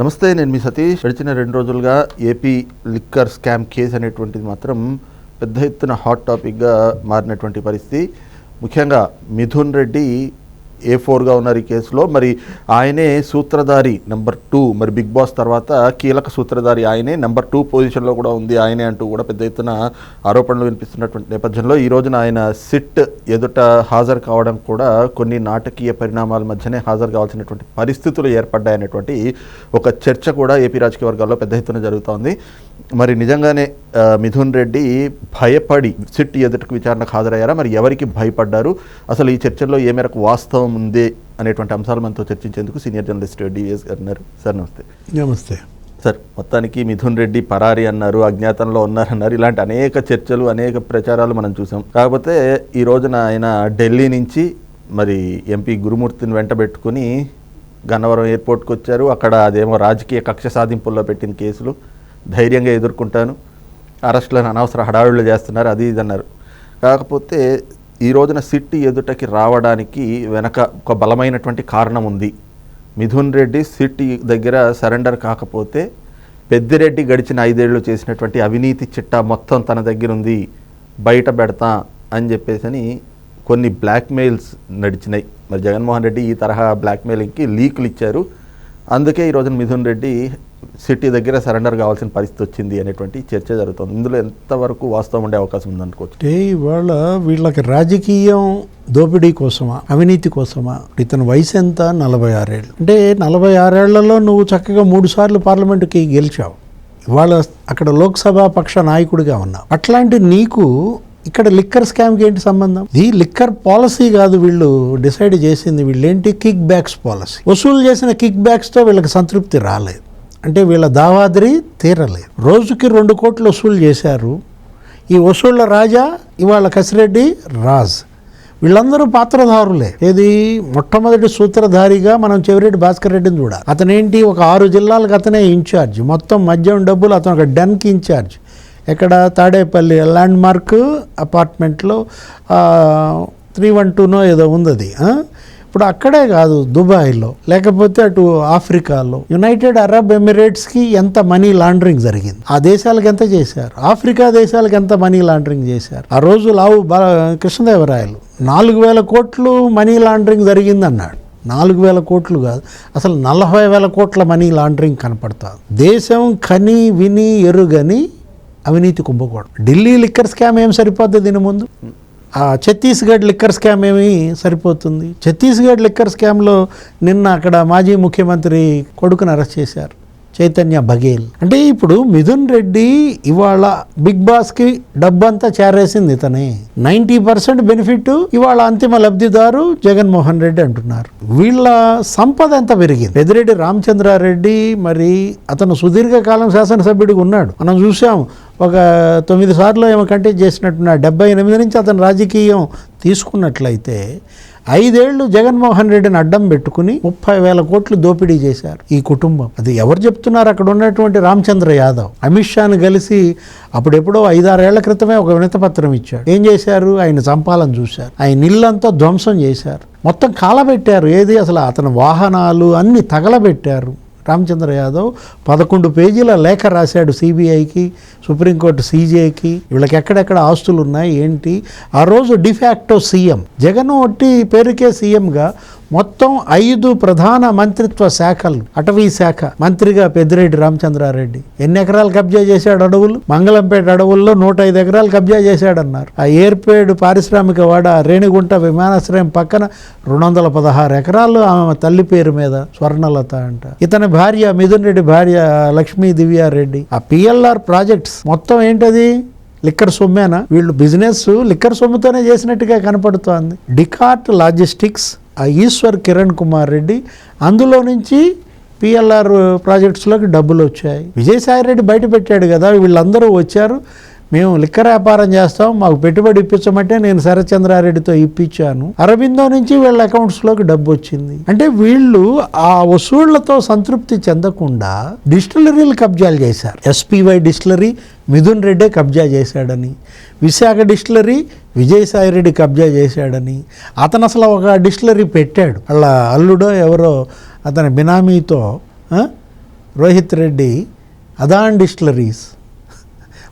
నమస్తే నేను మీ సతీష్. గడిచిన రెండు రోజులుగా ఏపీ లిక్కర్ స్కామ్ కేసు అనేటువంటిది మాత్రం పెద్ద ఎత్తున హాట్ టాపిక్గా మారినటువంటి పరిస్థితి. ముఖ్యంగా మిథున్ రెడ్డి ఏ ఫోర్గా ఉన్నారు ఈ కేసులో. మరి ఆయనే సూత్రధారి నెంబర్ టూ. మరి బిగ్ బాస్ తర్వాత కీలక సూత్రధారి ఆయనే. నెంబర్ టూ పొజిషన్లో కూడా ఉంది ఆయనే అంటూ కూడా పెద్ద ఎత్తున ఆరోపణలు వినిపిస్తున్నటువంటి నేపథ్యంలో ఈ రోజున ఆయన సిట్ ఎదుట హాజరు కావడం కూడా కొన్ని నాటకీయ పరిణామాల మధ్యనే హాజరు కావాల్సినటువంటి పరిస్థితులు ఏర్పడ్డాయనేటువంటి ఒక చర్చ కూడా ఏపీ రాజకీయ వర్గాల్లో పెద్ద ఎత్తున జరుగుతోంది మరి నిజంగానే మిథున్ రెడ్డి భయపడి సిట్ ఎదుటకు విచారణకు హాజరయ్యారా? మరి ఎవరికి భయపడ్డారు? అసలు ఈ చర్చల్లో ఏ మేరకు వాస్తవం ఉంది అనేటువంటి అంశాలు మనతో చర్చించేందుకు సీనియర్ జర్నలిస్ట్ డివిఎస్ గారు ఉన్నారు సార్ నమస్తే. నమస్తే. సార్ మొత్తానికి మిథున్ రెడ్డి పరారి అన్నారు అజ్ఞాతంలో ఉన్నారన్నారు ఇలాంటి అనేక చర్చలు అనేక ప్రచారాలు మనం చూసాం. కాకపోతే ఈ రోజున ఆయన ఢిల్లీ నుంచి మరి ఎంపీ గురుమూర్తిని వెంటబెట్టుకుని గన్నవరం ఎయిర్పోర్ట్కి వచ్చారు. అక్కడ అదేమో రాజకీయ కక్ష సాధింపుల్లో పెట్టిన కేసులు ధైర్యంగా ఎదుర్కొంటాను. అరెస్టులను అనవసర హడావిడులు చేస్తున్నారు అది ఇది అన్నారు. కాకపోతే ఈ రోజున సిట్టి ఎదుటకి రావడానికి వెనక ఒక బలమైనటువంటి కారణం ఉంది. మిథున్ రెడ్డి సిట్ దగ్గర సరెండర్ కాకపోతే పెద్దిరెడ్డి గడిచిన ఐదేళ్ళు చేసినటువంటి అవినీతి చిట్టా మొత్తం తన దగ్గర ఉంది బయట పెడతా అని చెప్పేసి కొన్ని బ్లాక్మెయిల్స్ నడిచినాయి. మరి జగన్మోహన్ రెడ్డి ఈ తరహా బ్లాక్మెయిలింగ్కి లీకులు ఇచ్చారు. అందుకే ఈ రోజున మిథున్ రెడ్డి సిటీ దగ్గర సరెండర్ కావాల్సిన పరిస్థితి వచ్చింది అనేటువంటి చర్చ జరుగుతుంది. ఇందులో ఎంతవరకు వాస్తవం ఉండే అవకాశం ఉందనుకోవచ్చు అంటే ఇవాళ వీళ్ళకి రాజకీయం దోపిడీ కోసమా అవినీతి కోసమా? ఇతని వయసు ఎంత? నలభై ఆరేళ్ళు. అంటే నలభై ఆరేళ్ళలో నువ్వు చక్కగా మూడు సార్లు పార్లమెంటుకి గెలిచావు. ఇవాళ అక్కడ లోక్సభ పక్ష నాయకుడిగా ఉన్నావు. అట్లాంటి నీకు ఇక్కడ లిక్కర్ స్కామ్కి ఏంటి సంబంధం? ఇది లిక్కర్ పాలసీ కాదు వీళ్ళు డిసైడ్ చేసింది. వీళ్ళేంటి? Kickbacks policy. వసూలు చేసిన కిక్ బ్యాక్స్తో వీళ్ళకి సంతృప్తి రాలేదు. అంటే వీళ్ళ దావాద్రి తీరలేదు రోజుకి రెండు కోట్లు వసూలు చేశారు. ఈ వసూళ్ళ రాజా ఇవాళ కసిరెడ్డి రాజ్. వీళ్ళందరూ పాత్రధారులే. ఏది? మొట్టమొదటి సూత్రధారిగా మనం చెవిరెడ్డి భాస్కర్ రెడ్డిని చూడాలి. అతనేంటి? ఒక ఆరు జిల్లాలకు అతనే ఇన్ఛార్జ్ మొత్తం మద్యం డబ్బులు అతను ఒక డన్కి ఇన్ఛార్జ్ ఎక్కడ? తాడేపల్లి ల్యాండ్ మార్క్ అపార్ట్మెంట్లో త్రీ వన్ టూనో ఏదో ఉంది అది ఇప్పుడు అక్కడే కాదు దుబాయ్లో లేకపోతే అటు ఆఫ్రికాలో. యునైటెడ్ అరబ్ ఎమిరేట్స్కి ఎంత మనీ లాండరింగ్ జరిగింది? ఆ దేశాలకు ఎంత చేశారు? ఆఫ్రికా దేశాలకు ఎంత మనీ లాండరింగ్ చేశారు? ఆ రోజు లావు కృష్ణదేవరాయలు నాలుగు వేల కోట్లు మనీ లాండరింగ్ జరిగింది అన్నాడు నాలుగు వేల కోట్లు కాదు అసలు నలభై వేల కోట్ల మనీ లాండరింగ్ కనపడుతుంది. దేశం కని విని ఎరుగని అవినీతి కుంభకోణం. ఢిల్లీ లిక్కర్ స్కామ్ ఏం సరిపోద్ది దీని ముందు? ఛత్తీస్గఢ్ లిక్కర్ స్కామ్ ఏమి సరిపోతుంది? ఛత్తీస్గఢ్ లిక్కర్ స్కామ్లో నిన్న అక్కడ మాజీ ముఖ్యమంత్రి కొడుకును అరెస్ట్ చేశారు చైతన్య బఘేల్. అంటే ఇప్పుడు మిథున్ రెడ్డి ఇవాళ బిగ్ బాస్కి డబ్బంతా చేరేసింది ఇతనే నైంటీ పర్సెంట్ బెనిఫిట్ ఇవాళ అంతిమ లబ్ధిదారు జగన్మోహన్ రెడ్డి అంటున్నారు. వీళ్ళ సంపద ఎంత పెరిగింది? పెద్దిరెడ్డి రామచంద్రారెడ్డి మరి అతను సుదీర్ఘకాలం శాసనసభ్యుడిగా ఉన్నాడు. మనం చూసాం ఒక తొమ్మిది సార్లు ఏమో కంటెస్ట్ చేసినట్టున్న డెబ్బై ఎనిమిది నుంచి అతను రాజకీయం తీసుకున్నట్లయితే ఐదేళ్ళు జగన్మోహన్ రెడ్డిని అడ్డం పెట్టుకుని ముప్పై వేల కోట్లు దోపిడీ చేశారు. ఈ కుటుంబం. అది ఎవరు చెప్తున్నారు? అక్కడ ఉన్నటువంటి రామచంద్ర యాదవ్. అమిత్ షాను కలిసి అప్పుడెప్పుడో ఐదారేళ్ళ క్రితమే ఒక వినతపత్రం ఇచ్చాడు. ఏం చేశారు? ఆయన చంపాలని చూశారు. ఆయన ఇల్లంతా ధ్వంసం చేశారు. మొత్తం కాలబెట్టారు. ఏది? అసలు అతని వాహనాలు అన్ని తగలబెట్టారు. రామచంద్ర యాదవ్ పదకొండు పేజీల లేఖ రాశాడు సిబిఐకి సుప్రీంకోర్టు సీజేకి వీళ్ళకి ఎక్కడెక్కడ ఆస్తులు ఉన్నాయి ఏంటి? ఆ రోజు డిఫాక్టో సీఎం. జగన్ ఒట్టి పేరుకే సీఎంగా మొత్తం ఐదు ప్రధాన మంత్రిత్వ శాఖలు అటవీ శాఖ మంత్రిగా పెద్దిరెడ్డి రామచంద్రారెడ్డి. ఎన్ని ఎకరాలు కబ్జా చేశాడు అడవులు? మంగళంపేట అడవుల్లో నూట ఐదు ఎకరాలు కబ్జా చేశాడన్నారు. ఆ ఏర్పేడు పారిశ్రామిక వాడ రేణిగుంట విమానాశ్రయం పక్కన రెండు వందల పదహారు ఎకరాలు ఆమె తల్లి పేరు మీద స్వర్ణలత అంట. ఇతని భార్య మిథున్ రెడ్డి భార్య లక్ష్మీ దివ్యారెడ్డి. ఆ పిఎల్ఆర్ ప్రాజెక్ట్స్ మొత్తం ఏంటది? లిక్కర్ సొమ్మేనా? వీళ్ళు బిజినెస్ లిక్కర్ సొమ్ముతోనే చేసినట్టుగా కనపడుతోంది. డికార్ట్ లాజిస్టిక్స్ ఈశ్వర్ కిరణ్ కుమార్ రెడ్డి అందులో నుంచి పిఎల్ఆర్ ప్రాజెక్ట్స్లోకి డబ్బులు వచ్చాయి. విజయసాయి రెడ్డి బయట పెట్టాడు కదా వీళ్ళందరూ వచ్చారు. మేము లిక్కర్ వ్యాపారం చేస్తాం మాకు పెట్టుబడి ఇప్పించమంటే నేను శరత్చంద్రారెడ్డితో ఇప్పించాను. అరబిందో నుంచి వీళ్ళ అకౌంట్స్లోకి డబ్బు వచ్చింది. అంటే వీళ్ళు ఆ వసూళ్ళతో సంతృప్తి చెందకుండా డిస్టిలరీలు కబ్జాలు చేశారు. ఎస్పీవై డిస్టిలరీ మిథున్ రెడ్డే కబ్జా చేశాడని విశాఖ డిస్టిలరీ విజయసాయి రెడ్డి కబ్జా చేశాడని అతను అసలు ఒక డిస్టిలరీ పెట్టాడు. వాళ్ళ అల్లుడో ఎవరో అతని బినామీతో రోహిత్ రెడ్డి అదాన్ డిస్టిలరీస్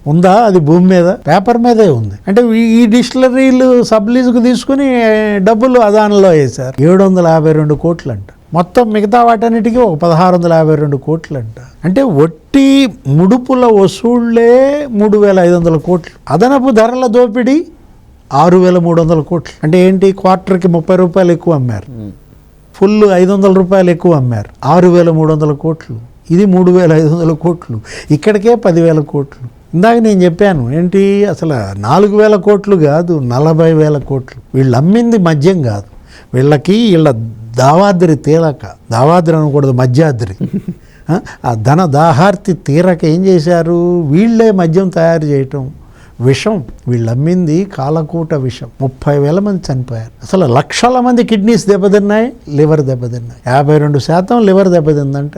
ఉందా? అది భూమి మీద? పేపర్ మీదే ఉంది. అంటే ఈ- డిస్టిలరీలు సబ్ లీజుకు తీసుకుని డబ్బులు అదానంలో వేశారు. ఏడు వందల యాభై రెండు కోట్లు అంట మొత్తం మిగతా వాటన్నిటికీ ఒక పదహారు వందల యాభై రెండు కోట్లు అంట అంటే ఒట్టి ముడుపుల వసూళ్ళే మూడు వేల ఐదు వందల కోట్లు. అదనపు ధరల దోపిడీ ఆరు వేల మూడు వందల కోట్లు. అంటే ఏంటి? క్వార్టర్కి ముప్పై రూపాయలు ఎక్కువ అమ్మారు. ఫుల్ ఐదు వందల రూపాయలు ఎక్కువ అమ్మారు. ఆరు వేల మూడు వందల కోట్లు. ఇది మూడు వేల ఐదు వందల కోట్లు. ఇక్కడికే పదివేల కోట్లు. ఇందాక నేను చెప్పాను ఏంటి? అసలు నాలుగు వేల కోట్లు కాదు నలభై వేల కోట్లు. వీళ్ళు అమ్మింది మద్యం కాదు. వీళ్ళకి వీళ్ళ దావాద్రి తీరక దావాద్రి అనకూడదు మధ్యాద్రి. ఆ, ఆ ధన దాహార్తి తీరక ఏం చేశారు? వీళ్ళే మద్యం తయారు చేయటం. విషం వీళ్ళు అమ్మింది కాలకూట విషం. ముప్పై వేల మంది చనిపోయారు. అసలు లక్షల మంది కిడ్నీస్ దెబ్బతిన్నాయి లివర్ దెబ్బతిన్నాయి. యాభై రెండు శాతం లివర్ దెబ్బతిందంట.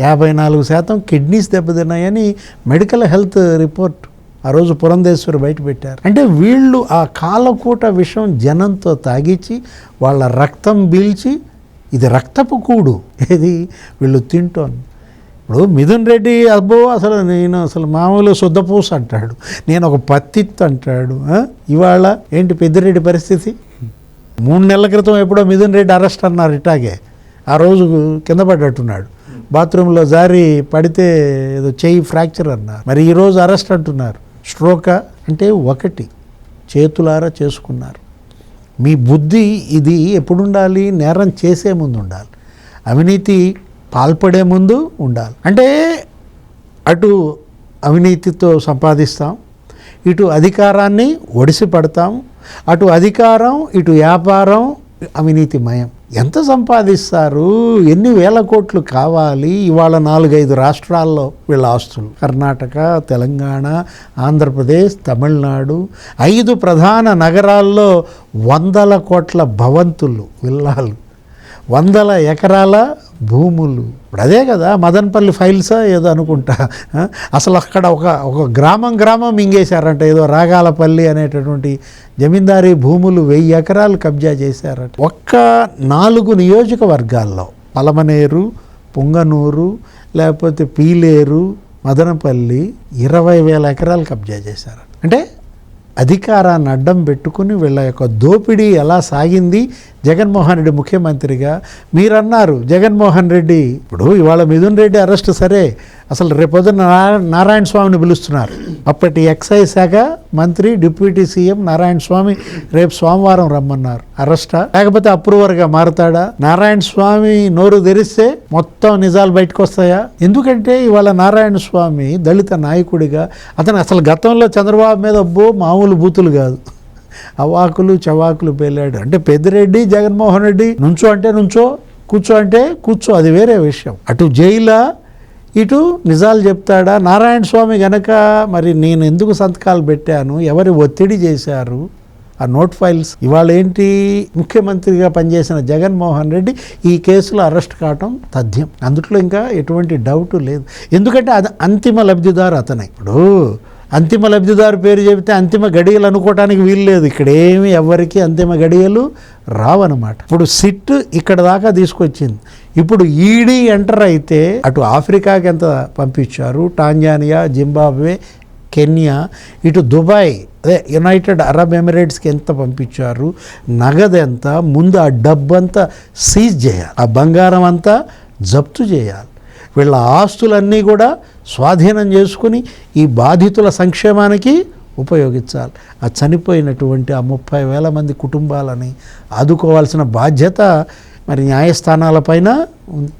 యాభై నాలుగు శాతం కిడ్నీస్ దెబ్బతిన్నాయని మెడికల్ హెల్త్ రిపోర్ట్ ఆ రోజు పురంధేశ్వరి బయట పెట్టారు. అంటే వీళ్ళు ఆ కాలకూట విషం జనంతో తాగించి వాళ్ళ రక్తం పీల్చి ఇది రక్తపు కూడు. ఏది? వీళ్ళు తింటోంది. ఇప్పుడు మిథున్ రెడ్డి అబ్బో అసలు నేను అసలు మామూలు శుద్ధపూస అంటాడు. నేను ఒక పత్తిత్తు అంటాడు. ఇవాళ ఏంటి పెద్దిరెడ్డి పరిస్థితి? మూడు నెలల క్రితం ఎప్పుడో మిథున్ రెడ్డి అరెస్ట్ అన్నారు ఇటాగే ఆ రోజు కింద పడ్డట్టున్నాడు. బాత్రూంలో జారి పడితే ఏదో చెయ్యి ఫ్రాక్చర్ అన్నారు. మరి ఈరోజు అరెస్ట్ అంటున్నారు. స్ట్రోకా అంటే ఒకటి. చేతులారా చేసుకున్నారు. మీ బుద్ధి ఇది ఎప్పుడు ఉండాలి నేరం చేసే ముందు ఉండాలి అవినీతి పాల్పడే ముందు ఉండాలి. అంటే అటు అవినీతితో సంపాదిస్తాం ఇటు అధికారాన్ని ఒడిసి పడతాం అటు అధికారం ఇటు వ్యాపారం అవినీతిమయం. ఎంత సంపాదిస్తారు? ఎన్ని వేల కోట్లు కావాలి? ఇవాళ నాలుగైదు రాష్ట్రాల్లో వీళ్ళ ఆస్తులు. కర్ణాటక తెలంగాణ ఆంధ్రప్రదేశ్ తమిళనాడు ఐదు ప్రధాన నగరాల్లో వందల కోట్ల భవంతులు విల్లాలు. వందల ఎకరాల భూములు. ఇప్పుడు అదే కదా మదన్పల్లి ఫైల్సా ఏదో అనుకుంటా. అసలు అక్కడ ఒక ఒక గ్రామం గ్రామం మింగేశారంట. ఏదో రాగాలపల్లి అనేటటువంటి జమీందారీ భూములు వెయ్యి ఎకరాలు కబ్జా చేశారట. ఒక్క నాలుగు నియోజకవర్గాల్లో పలమనేరు పుంగనూరు లేకపోతే పీలేరు మదనపల్లి ఇరవై వేల ఎకరాలు కబ్జా చేశారు అంటే అధికారాన్ని అడ్డం పెట్టుకుని వీళ్ళ యొక్క దోపిడీ ఎలా సాగింది? జగన్మోహన్ రెడ్డి ముఖ్యమంత్రిగా మీరన్నారు. జగన్మోహన్ రెడ్డి ఇప్పుడు ఇవాళ మిథున్ రెడ్డి అరెస్ట్ సరే. అసలు రేపొద్దున నారాయణ స్వామిని పిలుస్తున్నారు. అప్పటి ఎక్సైజ్ శాఖ మంత్రి డిప్యూటీ సీఎం నారాయణ స్వామి రేపు సోమవారం రమ్మన్నారు. అరెస్టా? లేకపోతే అప్రూవర్గా మారతాడా? నారాయణ స్వామి నోరు తెరిస్తే మొత్తం నిజాలు బయటకు వస్తాయా ఎందుకంటే ఇవాళ నారాయణ స్వామి దళిత నాయకుడిగా అతను అసలు గతంలో చంద్రబాబు మీద అబ్బో మామూలు బూతులు కాదు. అవాకులు చవాకులు పేలాడు. అంటే పెద్దిరెడ్డి జగన్మోహన్ రెడ్డి నుంచో అంటే నుంచో కూర్చో అంటే కూర్చో అది వేరే విషయం. అటు జైలా ఇటు నిజాలు చెప్తాడా? నారాయణ స్వామి గనక మరి నేను ఎందుకు సంతకాలు పెట్టాను? ఎవరి ఒత్తిడి చేశారు? ఆ నోట్ ఫైల్స్. ఇవాళ ఏంటి? ముఖ్యమంత్రిగా పనిచేసిన జగన్మోహన్ రెడ్డి ఈ కేసులో అరెస్ట్ కావటం తథ్యం. అందుట్లో ఇంకా ఎటువంటి డౌట్ లేదు. ఎందుకంటే అది అంతిమ లబ్ధిదారు అతనే. ఇప్పుడు అంతిమ లబ్ధిదారు పేరు చెబితే అంతిమ గడియలు అనుకోవటానికి వీలు లేదు. ఇక్కడ ఏమి ఎవరికి అంతిమ గడియలు రావన్నమాట. ఇప్పుడు సిట్ ఇక్కడ దాకా తీసుకొచ్చింది. ఇప్పుడు ఈడీ ఎంటర్ అయితే అటు ఆఫ్రికాకి ఎంత పంపించారు? టాంజానియా జింబాబ్వే కెన్యా ఇటు దుబాయ్ అదే యునైటెడ్ అరబ్ ఎమిరేట్స్కి ఎంత పంపించారు? నగదు ఎంత? ముందు ఆ డబ్బంతా సీజ్ చేయాలి. ఆ బంగారం అంతా జప్తు చేయాలి. వీళ్ళ ఆస్తులన్నీ కూడా స్వాధీనం చేసుకుని ఈ బాధితుల సంక్షేమానికి ఉపయోగించాలి. ఆ చనిపోయినటువంటి ఆ ముప్పై వేల మంది కుటుంబాలని ఆదుకోవాల్సిన బాధ్యత మరి న్యాయస్థానాలపైన ఉంది